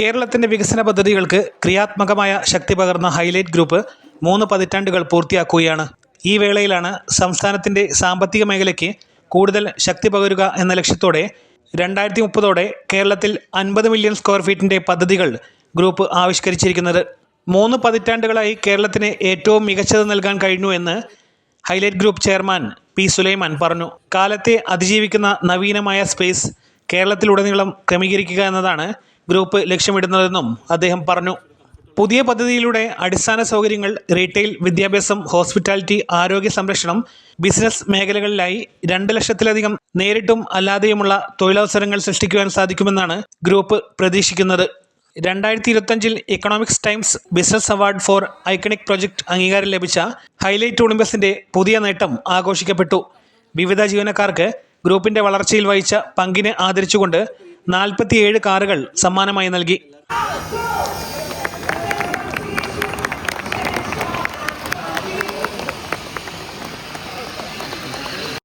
കേരളത്തിന്റെ വികസന പദ്ധതികൾക്ക് ക്രിയാത്മകമായ ശക്തി പകർന്ന ഹൈലൈറ്റ് ഗ്രൂപ്പ് മൂന്ന് പതിറ്റാണ്ടുകൾ പൂർത്തിയാക്കുകയാണ്. ഈ വേളയിലാണ് സംസ്ഥാനത്തിന്റെ സാമ്പത്തിക മേഖലയ്ക്ക് കൂടുതൽ ശക്തി പകരുക എന്ന ലക്ഷ്യത്തോടെ രണ്ടായിരത്തി മുപ്പതോടെ കേരളത്തിൽ അൻപത് മില്യൺ സ്ക്വയർ ഫീറ്റിന്റെ പദ്ധതികൾ ഗ്രൂപ്പ് ആവിഷ്കരിച്ചിരിക്കുന്നത്. മൂന്ന് പതിറ്റാണ്ടുകളായി കേരളത്തിന് ഏറ്റവും മികച്ചത് നൽകാൻ കഴിഞ്ഞു എന്ന് Highlight Group chairman P Sulaiman പറഞ്ഞു. കാലത്തെ അതിജീവിക്കുന്ന നവീനമായ സ്പേസ് കേരളത്തിലുടനീളം ക്രമീകരിക്കുക എന്നതാണ് ഗ്രൂപ്പ് ലക്ഷ്യമിടുന്നതെന്നും അദ്ദേഹം പറഞ്ഞു. പുതിയ പദ്ധതിയിലൂടെ അടിസ്ഥാന സൗകര്യങ്ങൾ റീറ്റെയിൽ വിദ്യാഭ്യാസം ഹോസ്പിറ്റാലിറ്റി ആരോഗ്യ സംരക്ഷണം ബിസിനസ് മേഖലകളിലായി രണ്ട് ലക്ഷത്തിലധികം നേരിട്ടും അല്ലാതെയുമുള്ള തൊഴിലവസരങ്ങൾ സൃഷ്ടിക്കുവാൻ സാധിക്കുമെന്നാണ് ഗ്രൂപ്പ് പ്രതീക്ഷിക്കുന്നത്. രണ്ടായിരത്തി ഇരുപത്തഞ്ചിൽ Economics Times Business Award for iconic project അംഗീകാരം ലഭിച്ച ഹൈലൈറ്റ് ഒളിമ്പസിന്റെ പുതിയ നേട്ടം ആഘോഷിക്കപ്പെട്ടു. വിവിധ ജീവനക്കാർക്ക് ഗ്രൂപ്പിന്റെ വളർച്ചയിൽ വഹിച്ച പങ്കിനെ ആദരിച്ചുകൊണ്ട് നാൽപ്പത്തിയേഴ് കാറുകൾ സമ്മാനമായി നൽകി.